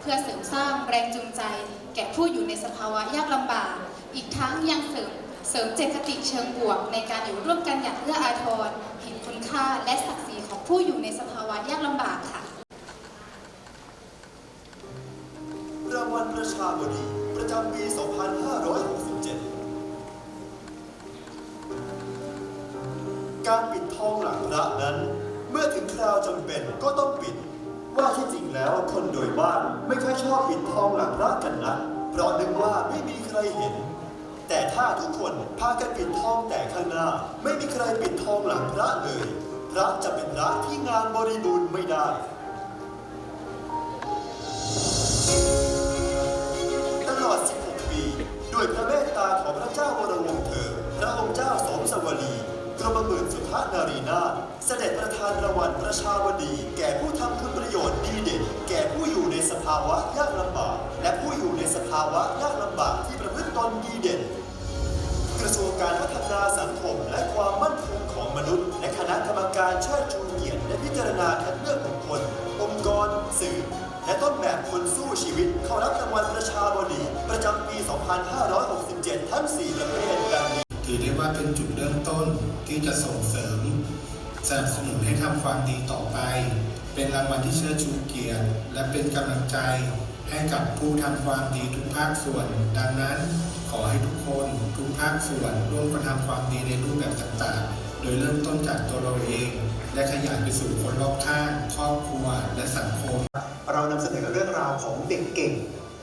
เพื่อเสริมสร้างแรงจูงใจ แก่ผู้อยู่ในสภาวะยากลำบาก อีกทั้งยังเสริมเสริมเจตคติเชิงบวก ในการอยู่ร่วมกันอย่างเอื้ออาทร เห็นคุณค่าและศักดิ์ศรีของผู้อยู่ในสภาวะยากลำบากค่ะ รางวัลประชาบดีประจำปี 2567 การปิดทองหลังพระนั้น เมื่อถึงคราวจำเป็นก็ต้องปิด ว่าที่จริงแล้วคนโดยบ้านไม่ค่อยชอบปิดทองหลังพระกันนะเพราะนึกว่าไม่มีใครเห็น แต่ถ้าทุกคนพากันปิดทองแต่ข้างหน้า ไม่มีใครปิดทองหลังพระเลย พระจะเป็นพระที่งานบริบูรณ์ไม่ได้านรางวัลประชาวดี แก่ผู้ทำคุณประโยชน์ดีเด่นแก่ผู้อยู่ในสภาวะยากลำบาก และผู้อยู่ในสภาวะยากลำบากที่ประพฤติตนดีเด่น กระทรวงการพัฒนาสังคม และความมั่นคงของมนุษย์ และคณะกรรมการเชิดชูเกียรติและพิจารณาคัดเลือกบุคคลองค์กร สื่อ และต้นแบบคนสู้ชีวิต เข้ารับรางวัลประชาบดีประจำปี 2567 ทั้ง 4 ประเภทดังนี้ถือได้ว่าเป็นจุดเริ่มต้นที่จะส่งเสริม สนับสนุนให้ทำความดีต่อไป เป็นรางวัลที่เชิดชูเกียรติ และเป็นกำลังใจให้กับผู้ทำความดีทุกภาคส่วน ดังนั้นขอให้ทุกคนทุกภาคส่วนร่วมกันทำความดีในรูปแบบต่างๆ โดยเริ่มต้นจากตัวเราเอง และขยายไปสู่คนรอบข้าง ครอบครัว และสังคม เรานำเสนอเรื่องราวของเด็กเก่ง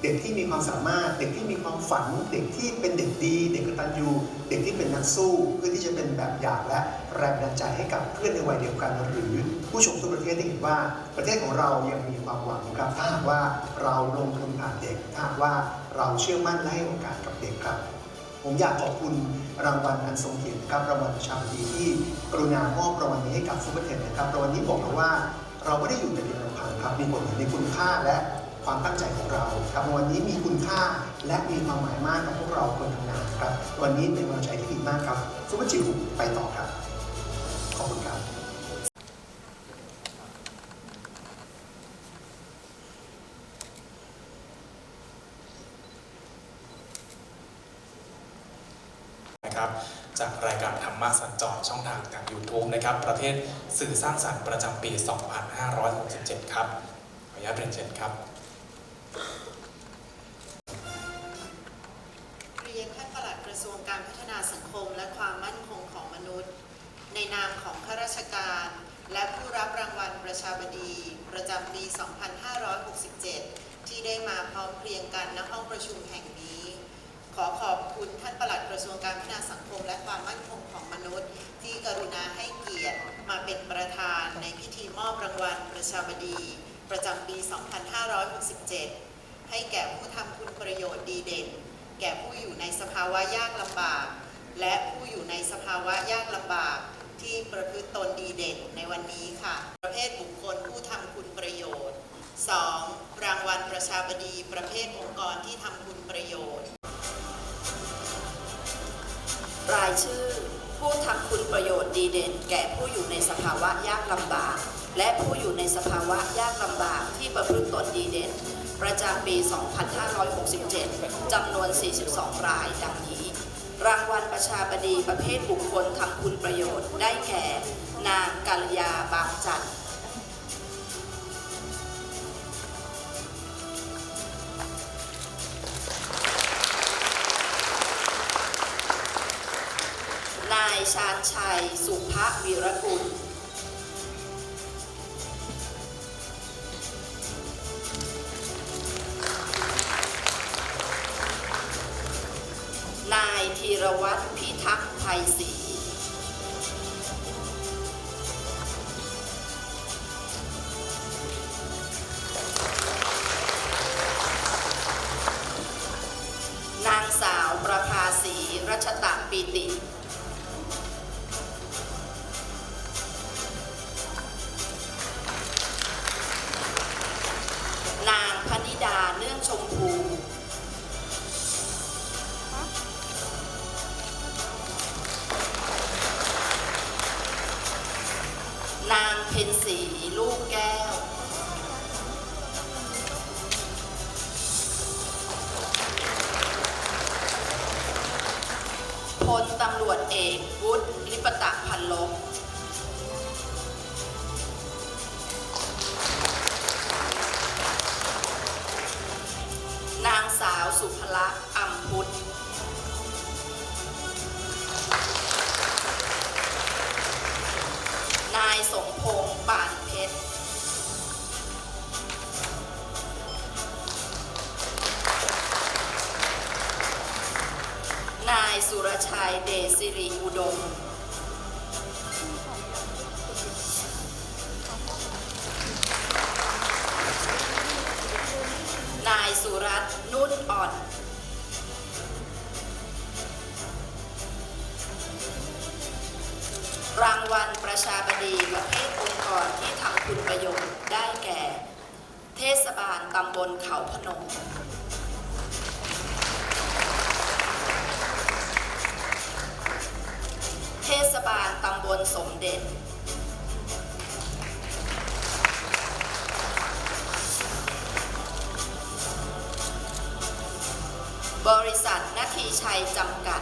เด็กที่มีความสามารถ เด็กที่มีความฝัน เด็กที่เป็นเด็กดี เด็กกตัญญู เด็กที่เป็นนักสู้ เพื่อที่จะเป็นแบบอย่างและแรงบันดาลใจให้กับเพื่อนในวัยเดียวกัน หรือผู้ชมทั่วประเทศได้เห็นว่าประเทศของเรายังมีความหวังครับถ้าหากว่าเราลงทุนผ่านเด็กถ้าหากว่าเราเชื่อมั่นและให้โอกาสกับเด็กครับผมอยากขอบคุณรางวัลอันทรงเกียรติครับรางวัลประชาบดีที่กรุณามอบรางวัลนี้ให้กับซูเปอร์เทนนะครับรางวัลนี้บอกเราว่า เราไม่ได้อยู่แต่เพียงลำพังครับมีบทเห็นในคุณค่าและ ความตั้งใจของเราครับวัลนี้มีคุณค่าและมีความหมายมากกับพวกเราคนทำงานครับ วันนี้เป็นกำลังใจที่ดีมากครับซูเปอร์จิ๋วไปต่อครับ ขอบคุณครับนะครับจากรายการธรรมะสัญจรช่องทางทาง YouTube นะครับ ประเภทสื่อสร้างสรรค์ประจำปี 2567 ครับ ขออนุญาตเรียนเชิญครับ ระทรวงการพัฒนาสังคมและความมั่นคงของมนุษย์ ในนามของข้าราชการ และผู้รับรางวัลประชาบดี ประจำปี 2567 ที่ได้มาพร้อมเพรียงกันณห้องประชุมแห่งนี้ ขอขอบคุณท่านปลัดกระทรวงการพัฒนาสังคม และความมั่นคงของมนุษย์ ที่กรุณาให้เกียรติมาเป็นประธานในพิธีมอบรางวัลประชาบดี ประจำปี 2567 ให้แก่ผู้ทำคุณประโยชน์ดีเด่น แก่ผู้อยู่ในสภาวะยากลำบาก และผู้อยู่ในสภาวะยากลำบาก ที่ประพฤติตนดีเด่นในวันนี้ค่ะ ประเภทบุคคลผู้ทำคุณประโยชน์ 2. รางวัลประชาบดีประเภทองค์กรที่ทำคุณประโยชน์ รายชื่อ ผู้ทำคุณประโยชน์ดีเด่น แก่ผู้อยู่ในสภาวะยากลำบาก และผู้อยู่ในสภาวะยากลำบากที่ประพฤติตนดีเด่น ประจำปี 2567 จำนวน 42 ราย ดังนี้ รางวัลประชาบดีประเภทบุคคลทำคุณประโยชน์ ได้แก่ นางกัลยาบางจันทร์นายชาญชัย สุภวีรกุ รีายสุรชัยเดชสิริอุดม นายสุรัตน์นุ่นอ่อน รางวัลประชาบดีประเภทองค์กรที่ทำคุณประโยชน์ได้แก่ เทศบาลตำบลเขาพนม เท ศบาลตำบลสมเด็จ บริษัทนาทีชัยจำกัด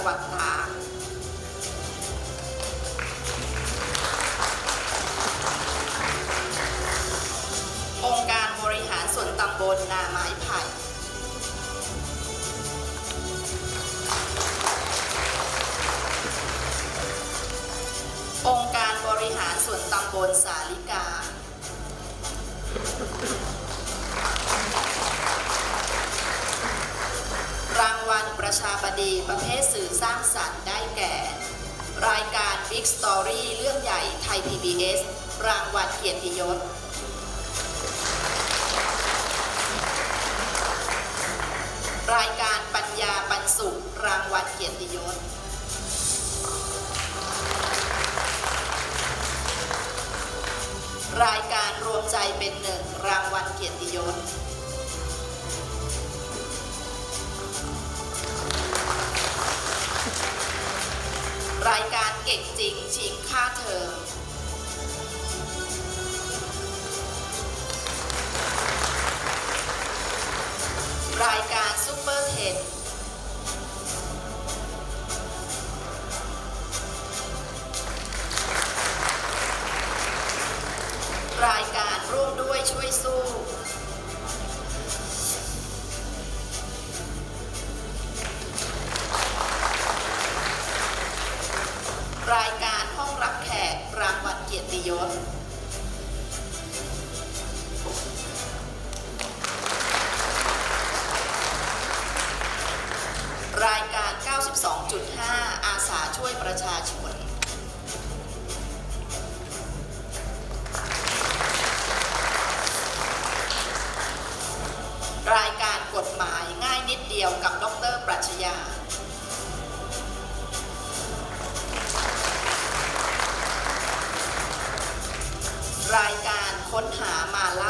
จังหวัดตากองค์การบริหารส่วนตำบลนาไม้ไผ่องค์การบริหารส่วนตำบลสาลิก ประเภทสื่อสร้างสรรค์ได้แก่ รายการ Big Story เรื่องใหญ่ไทย PBS รางวัลเกียรติยศ รายการปัญญาปันสุข รางวัลเกียรติยศ รายการรวมใจเป็นหนึ่งรางวัลเกียรติยศ รายการเก่งจริงชิงค่าเทอมรายการซุปเปอร์เทนรายการร่วมด้วยช่วยสู้ ยวกับดรปรัชญารายการค้นหามาล่า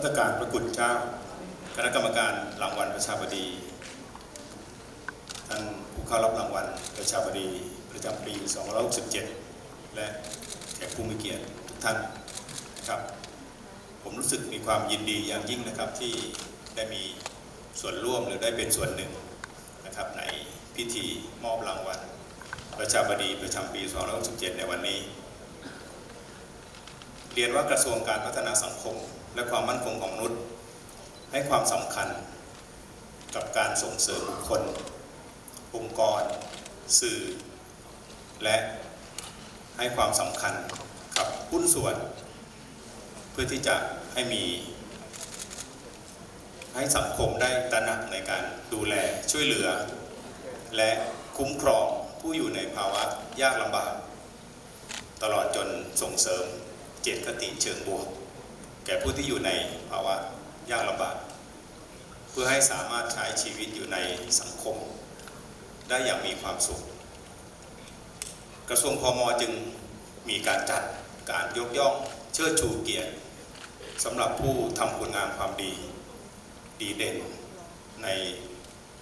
ัตการพระกุฎเจ้า คณะกรรมการรางวัลประชาบดี ท่านผู้เข้ารับรางวัลประชาบดีประจำปี 2567 และแขกผู้มีเกียรติทุกท่านนะครับ ผมรู้สึกมีความยินดีอย่างยิ่งนะครับที่ได้มีส่วนร่วมหรือได้เป็นส่วนหนึ่งนะครับในพิธีมอบรางวัลประชาบดีประจำปี 2567 ในวันนี้ เรียนว่ากระทรวงการพัฒนาสังคม และความมั่นคงของมนุษย์ ให้ความสำคัญกับการส่งเสริมบุคคล องค์กร สื่อ และให้ความสำคัญกับหุ้นส่วน เพื่อที่จะให้มี ให้สังคมได้ตระหนักในการดูแลช่วยเหลือ และคุ้มครองผู้อยู่ในภาวะยากลำบาก ตลอดจนส่งเสริมเจตคติเชิงบวก แก่ผู้ที่อยู่ในภาวะยากลำบากเพื่อให้สามารถใช้ชีวิตอยู่ในสังคม ได้อย่างมีความสุข กระทรวงพมจึงมีการจัดการยกย่องเชิดชูเกียรติสำหรับผู้ทำคุณงามความดีดีเด่น ใน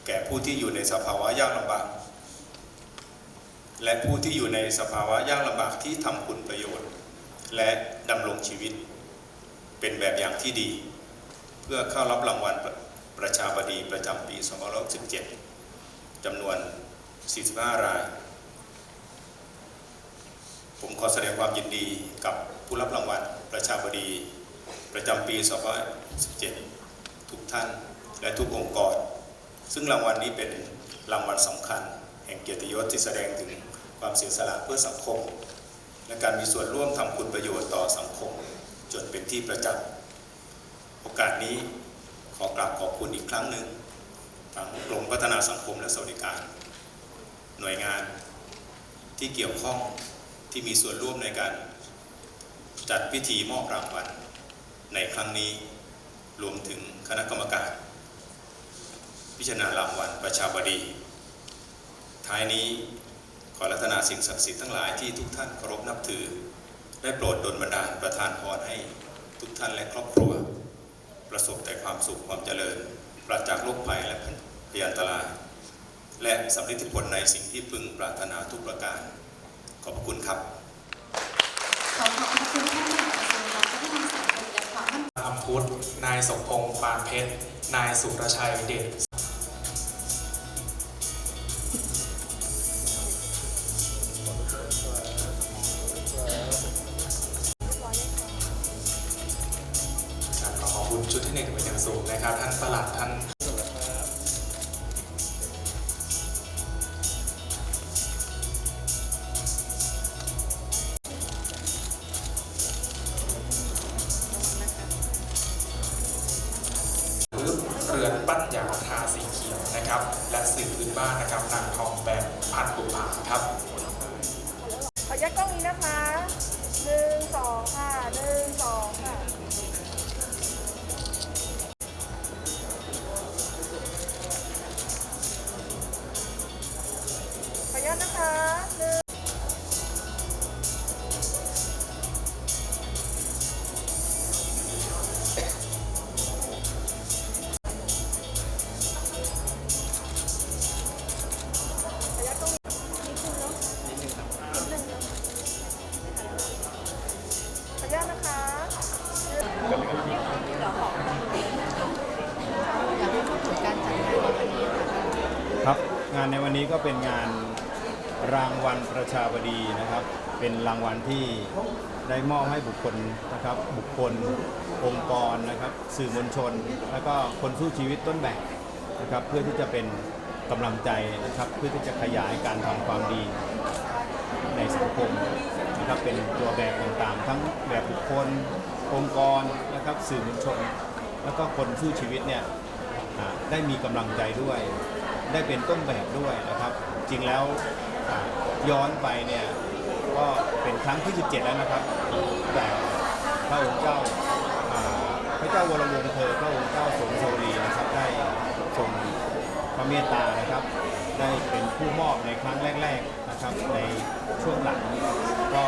แก่ผู้ที่อยู่ในสภาวะยากลำบาก และผู้ที่อยู่ในสภาวะยากลำบากที่ทำคุณประโยชน์ และดำรงชีวิต เป็นแบบอย่างที่ดี เพื่อเข้ารับรางวัลประประชาบดีประจำปี 2567จำนวน 45 ราย ผมขอแสดงความยินดีกับผู้รับรางวัลประชาบดีประจำปี 2517ทุกท่านและทุกองค์กร ซึ่งรางวัลนี้เป็นรางวัลสำคัญ แห่งเกียรติยศที่แสดงถึงความเสียสละเพื่อสังคม และการมีส่วนร่วมทำคุณประโยชน์ต่อสังคม จนเป็นที่ประจักษ์โอกาสนี้ขอกราบขอบคุณอีกครั้งหนึ่งทางกรมพัฒนาสังคมและสวัสดิการ หน่วยงานที่เกี่ยวข้องที่มีส่วนร่วมในการ จัดพิธีมอบรางวัลในครั้งนี้รวมถึงคณะกรรมการ พิจารณารางวัลประชาบดี ท้ายนี้ขอรัตนาสิ่งศักดิ์สิทธิ์ทั้งหลายที่ทุกท่านเคารพนับถือ ได้โปรดดลบันดาลประทานพรให้ทุกท่านและครอบครัว ประสบแต่ความสุขความเจริญ ปราศจากโรคภัยและพยันตราย และสำเร็จผลในสิ่งที่พึงปรารถนาทุกประการ ขอบพระคุณครับขอขอบพระคุณท่านนายกระทรวงการพัฒนาสังคมและความมั่นอัมพุทธนายสมพงษ์ปานเพชร นายสุรชัยเดช พันกว่าบาทครับขออนุญาตกล้องนี้นะคะ งานในวันนี้ก็เป็นงานรางวัลประชาบดีนะครับ เป็นรางวัลที่ได้มอบให้บุคคลนะครับ บุคคลองค์กรนะครับ สื่อมวลชน แล้วก็คนสู้ชีวิตต้นแบบนะครับ เพื่อที่จะเป็นกำลังใจนะครับ เพื่อที่จะขยายการทำความดีในสังคมนะครับเป็นตัวแบบต่างๆ ทั้งแบบบุคคลองค์กรนะครับสื่อมวลชน แล้วก็คนสู้ชีวิตเนี่ยได้มีกำลังใจด้วย ได้เป็นต้นแบบด้วยนะครับ จริงแล้วย้อนไปเนี่ยก็เป็นครั้งที่ 17 แล้วนะครับ แต่พระองค์เจ้าพระเจ้าวรวงศ์เธอพระองค์เจ้าสมสวรีนะครับได้ทรงพระเมตตานะครับ ได้เป็นผู้มอบในครั้งแรก ๆนะครับ ในช่วงหลังก็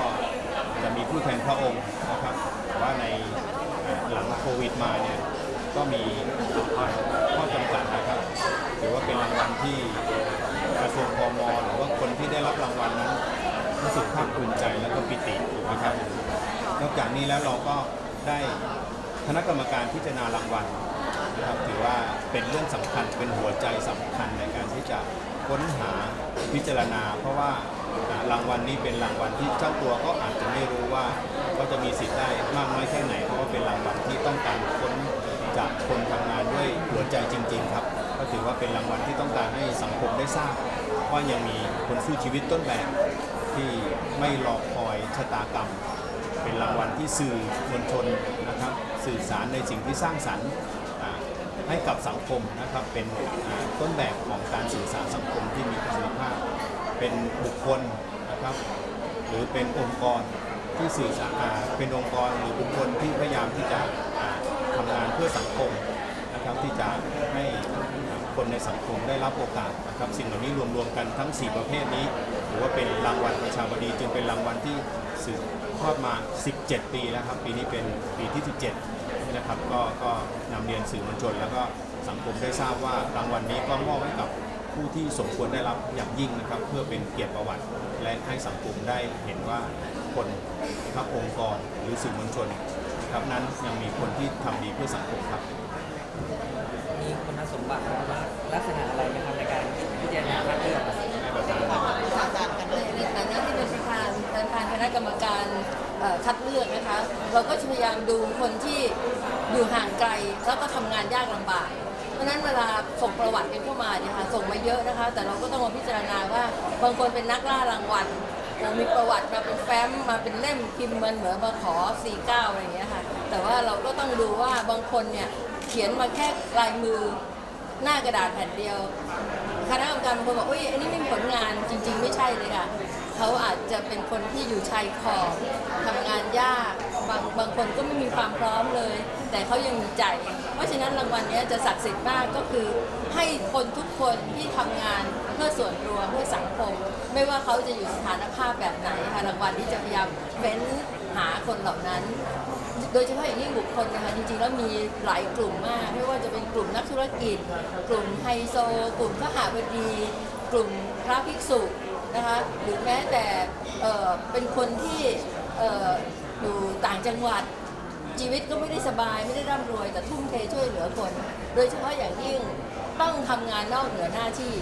จะมีผู้แทนพระองค์นะครับว่าในหลังโควิดมาเนี่ยก็มีข้อจำกัดนะครับ ถือว่าเป็นรางวัลที่กระทรวงพมหรือว่าคนที่ได้รับรางวัลนั้นรู้สึกภาคภูมิใจและก็ปิติถูกไหมครับนอกจากนี้แล้วเราก็ได้คณะกรรมการพิจารณารางวัลนะครับถือว่าเป็นเรื่องสำคัญเป็นหัวใจสำคัญในการที่จะค้นหาพิจารณา เพราะว่ารางวัลนี้เป็นรางวัลที่เจ้าตัวก็อาจจะไม่รู้ว่าเขาจะมีสิทธิ์ได้มากน้อยแค่ไหน เพราะว่าเป็นรางวัลที่ต้องการค้นจากคนทำงานด้วยหัวใจจริง ๆ ครับ ถือว่าเป็นรางวัลที่ต้องการให้สังคมได้ทราบ ว่ายังมีคนสู้ชีวิตต้นแบบที่ไม่รอคอยชะตากรรม เป็นรางวัลที่สื่อมวลชนนะครับสื่อสารในสิ่งที่สร้างสรรค์ให้กับสังคมนะครับเป็นต้นแบบของการสื่อสารสังคมที่มีประสิทธิภาพ เป็นบุคคลนะครับหรือเป็นองค์กรที่สื่อสารเป็นองค์กรหรือบุคคลที่พยายามที่จะอ่าทำงานเพื่อสังคมนะครับที่จะให้ คนในสังคมได้รับโอกาสนะครับสิ่งเหล่านี้รวมๆกันทั้ง 4 ประเภทนี้ถือว่าเป็นรางวัลประชาบดีจึงเป็นรางวัลที่สืบทอดมา 17 ปีแล้วครับ ปีนี้เป็นปีที่ 17 นะครับ ก็ก็นำเรียนสื่อมวลชน แล้วก็สังคมได้ทราบว่ารางวัลนี้ก็มอบให้กับผู้ที่สมควรได้รับอย่างยิ่งนะครับ เพื่อเป็นเกียรติประวัติ และให้สังคมได้เห็นว่าคนครับองค์กรหรือสื่อมวลชนนะครับนั้นยังมีคนที่ทำดีเพื่อสังคมครับ มีคุณสมบัติว่าลักษณะอะไรนะครับในการพิจารณาคัดเลือก ในฐานะที่เป็นประธานประธานคณะก รรมการคัดเลือกนะคะ เราก็จะพยายามดูคนที่อยู่ห่างไกลแล้วก็ทำงานยากลำบาก เพราะนั้นเวลาส่งประวัติกันเข้ามาเนี่ยค่ะส่งมาเยอะนะคะ แต่เราก็ต้องมาพิจารณาว่าบางคนเป็นนักล่ารางวัลมีประวัติมาเป็นแฟ้มมาเป็นเล่มพิมพ์มือนเหมือนมาขอ 49 อะไรอย่างเงี้ยค่ะแต่ว่าเราก็ต้องดูว่าบางคนเนี่ยเขียนมาแค่ลายมือหน้ากระดาษแผ่นเดียวคณะกรรมการบางคนบอกอุ้ยอันนี้ไม่มีผลงานจริง ๆ ไม่ใช่เลยค่ะ เขาอาจจะเป็นคนที่อยู่ชายขอบทำงานยากบางบางคนก็ไม่มีความพร้อมเลย แต่เขายังมีใจ เพราะฉะนั้นรางวัลนี้จะศักดิ์สิทธิ์มากก็คือ ให้คนทุกคนที่ทำงานเพื่อส่วนรวมเพื่อสังคม ไม่ว่าเขาจะอยู่สถานภาพแบบไหนค่ะรางวัลที่จะพยายามเฟ้นหาคนเหล่านั้น โดยเฉพาะอย่างยิ่งบุคคลนะคะจริงๆแล้วมีหลายกลุ่มมาก ไม่ว่าจะเป็นกลุ่มนักธุรกิจ กลุ่มไฮโซ กลุ่มขหาบดี กลุ่มพระภิกษุ นะคะหรือแม้แต่เอ่อเป็นคนที่เอ่ออยู่ต่างจังหวัดชีวิตก็ไม่ได้สบายไม่ได้ร่ำรวย แต่ทุ่มเทช่วยเหลือคน โดยเฉพาะอย่างยิ่งต้องทำงานนอกเหนือหน้าที่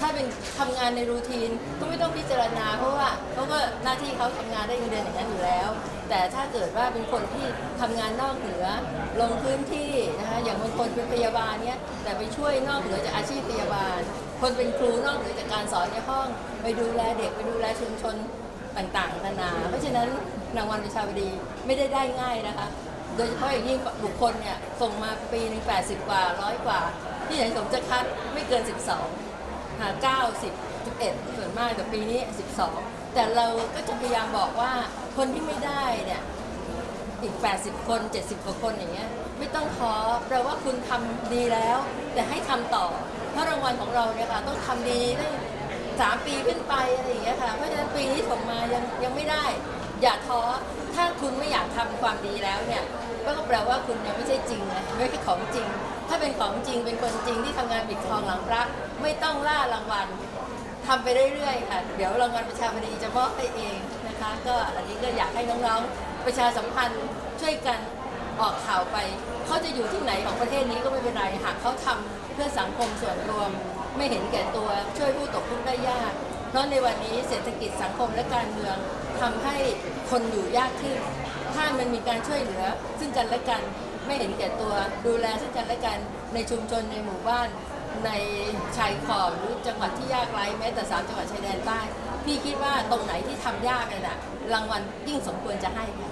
ถ้าเป็นทำงานในรูทีนก็ไม่ต้องพิจารณา เพราะว่าเขาก็หน้าที่เขาทำงานได้เงินเดือนอย่างนั้นอยู่แล้ว แต่ถ้าเกิดว่าเป็นคนที่ทำงานนอกเหนือลงพื้นที่นะคะอย่างบางคนเป็นพยาบาลเนี้ยแต่ไปช่วยนอกเหนือจากอาชีพพยาบาล คนเป็นครูนอกเหนือจากการสอนในห้อง ไปดูแลเด็กไปดูแลชุมชนต่างๆนานา เพราะฉะนั้นรางวัลประชาบดีไม่ได้ได้ง่ายนะคะ โดยเฉพาะอย่างยิ่งบุคคลเนี่ยส่งมาปีหนึ่ง80กว่าร้อยกว่า ที่ไหนสมจะคัดไม่เกิน 12หา90 11ส่วนมากแต่ปีนี้ 12 แต่เราก็จะพยายามบอกว่าคนที่ไม่ได้เนี่ยอีก 80 คน 70 กว่าคนอย่างเงี้ยไม่ต้องท้อแปลว่าคุณทำดีแล้ว แต่ให้ทำต่อ เพราะรางวัลของเราเนี่ยค่ะต้องทำดีได้สามปีขึ้นไปอะไรอย่างเงี้ยค่ะเพราะฉะนั้นปีที่ส่งมายังยังไม่ได้ อย่าท้อถ้าคุณไม่อยากทำความดีแล้วเนี่ยก็แปลว่าคุณยังไม่ใช่จริงนะไม่ใช่ของจริง ถ้าเป็นของจริงเป็นคนจริงที่ทำงานปิดทองหลังพระไม่ต้องล่ารางวัลทำไปเรื่อยๆค่ะ เดี๋ยวรางวัลประชาบดีจะมอบให้เองนะคะ ก็อันนี้ก็อยากให้น้องๆประชาสัมพันธ์ช่วยกัน ออกข่าวไป เขาจะอยู่ที่ไหนของประเทศนี้ก็ไม่เป็นไรหากเขาทำเพื่อสังคมส่วนรวม ไม่เห็นแก่ตัวช่วยผู้ตกทุกข์ได้ยาก เพราะในวันนี้เศรษฐกิจสังคมและการเมืองทำให้คนอยู่ยากขึ้น ถ้ามันมีการช่วยเหลือ ซึ่งกันและกันไม่เห็นแก่ตัวดูแลซึ่งกันและกันในชุมชนในหมู่บ้านในชายขอบหรือจังหวัดที่ยากไร้แม้แต่สามจังหวัดชายแดนใต้ พี่คิดว่าตรงไหนที่ทำยากน่ะรางวัลยิ่งสมควรจะให้ค่ะ